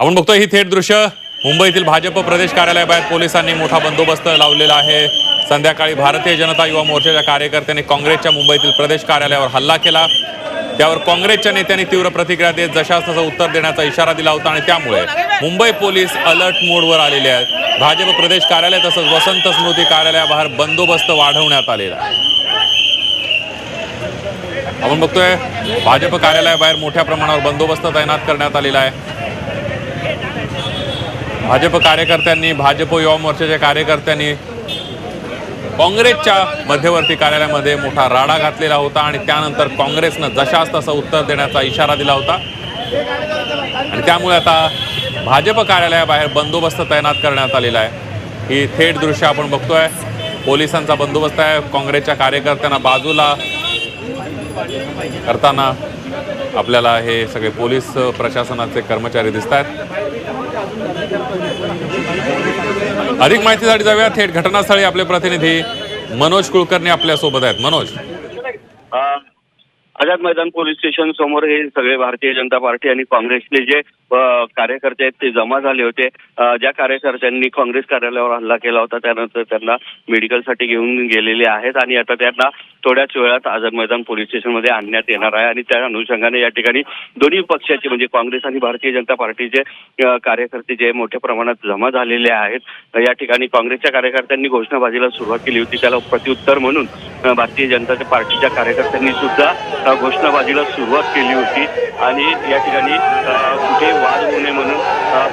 आपण बघतोय ही थेट दृश्य. मुंबईतील भाजप प्रदेश कार्यालयाबाहेर पोलिसांनी मोठा बंदोबस्त लावलेला आहे. संध्याकाळी भारतीय जनता युवा मोर्चाच्या कार्यकर्त्यांनी काँग्रेसच्या मुंबईतील प्रदेश कार्यालयावर हल्ला केला. त्यावर काँग्रेसच्या नेत्यांनी तीव्र प्रतिक्रिया देत जशास तसं उत्तर देण्याचा इशारा दिला होता आणि त्यामुळे मुंबई पोलीस अलर्ट मोडवर आलेले आहेत. भाजप प्रदेश कार्यालय तसंच वसंत स्मृती कार्यालयाबाहेर बंदोबस्त वाढवण्यात आलेला आहे. आपण बघतोय भाजप कार्यालयाबाहेर मोठ्या प्रमाणावर बंदोबस्त तैनात करण्यात आलेला आहे. भाजप कार्यकर्त्यांनी भाजप युवा मोर्चाच्या कार्यकर्त्यांनी काँग्रेसच्या मध्यवर्ती कार्यालयामध्ये मोठा राडा घातलेला होता आणि त्यानंतर काँग्रेसनं जशास तसं उत्तर देण्याचा इशारा दिला होता. आणि त्यामुळे आता भाजप कार्यालयाबाहेर बंदोबस्त तैनात करण्यात आलेला आहे. ही थेट दृश्य आपण बघतोय. पोलिसांचा बंदोबस्त आहे. काँग्रेसच्या कार्यकर्त्यांना बाजूला करताना आपल्याला हे सगळे पोलीस प्रशासनाचे कर्मचारी दिसत आहेत अधिक माहितीसाठी जाऊया. थेट घटनास्थळी आपले प्रतिनिधी मनोज कुलकर्णी आपल्यासोबत आहेत. मनोज. आझाद मैदान पोलीस स्टेशन समोर हे सगळे भारतीय जनता पार्टी आणि काँग्रेसचे जे कार्यकर्ते आहेत ते जमा झाले होते. ज्या कार्यकर्त्यांनी काँग्रेस कार्यालयावर हल्ला केला होता त्यानंतर त्यांना मेडिकलसाठी घेऊन गेलेले आहेत आणि आता त्यांना थोड्याच वेळात आझाद मैदान पोलीस स्टेशनमध्ये आणण्यात येणार आहे आणि त्या अनुषंगाने या ठिकाणी दोन्ही पक्षाचे म्हणजे काँग्रेस आणि भारतीय जनता पार्टीचे कार्यकर्ते जे मोठ्या प्रमाणात जमा झालेले आहेत या ठिकाणी काँग्रेसच्या कार्यकर्त्यांनी घोषणाबाजीला सुरुवात केली होती. त्याला प्रत्युत्तर म्हणून भारतीय जनता पार्टीच्या कार्यकर्त्यांनी सुद्धा घोषणाबाजीला सुरुवात केली होती. आणि या ठिकाणी कुठे वाद होऊ नये म्हणून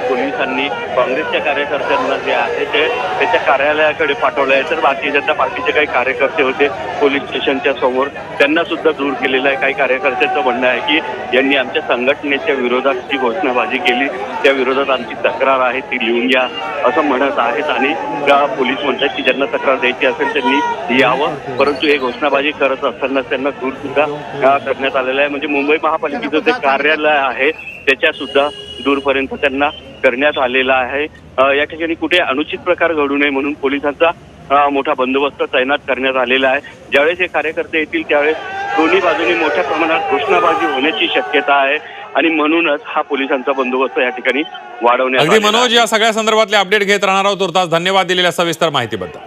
पोलिसांनी काँग्रेसच्या कार्यकर्त्यांना जे आहे ते त्याच्या कार्यालयाकडे पाठवलं आहे. तर भारतीय जनता पार्टीचे काही कार्यकर्ते होते पोलीस स्टेशनच्या समोर त्यांना सुद्धा दूर केलेलं आहे. काही कार्यकर्त्यांचं म्हणणं आहे की यांनी आमच्या संघटनेच्या विरोधात जी घोषणाबाजी केली त्या विरोधात आमची तक्रार आहे ती लिहून घ्या असं म्हणत आहेत. आणि त्या पोलीस म्हणतात की ज्यांना तक्रार द्यायची असेल त्यांनी यावं. परंतु हे घोषणाबाजी करत असताना त्यांना दूर सुद्धा करण्यात आलेलं आहे? म्हणजे मुंबई महापालिकेचं जे कार्यालय आहे त्याच्या सुद्धा दूरपर्यंत त्यांना करण्यात आलेला आहे. या ठिकाणी कुठे अनुचित प्रकार घडू नये म्हणून पोलिसांचा मोठा बंदोबस्त तैनात करण्यात आलेला आहे. ज्यावेळेस हे कार्यकर्ते येतील त्यावेळेस दोन्ही बाजूनी मोठ्या प्रमाणात घोषणाबाजी होण्याची शक्यता आहे आणि म्हणूनच हा पोलिसांचा बंदोबस्त या ठिकाणी वाढवण्यात. मनोज या सगळ्या संदर्भातले अपडेट घेत राहणार आहोत. तुर्तास धन्यवाद दिलेल्या सविस्तर माहितीबद्दल.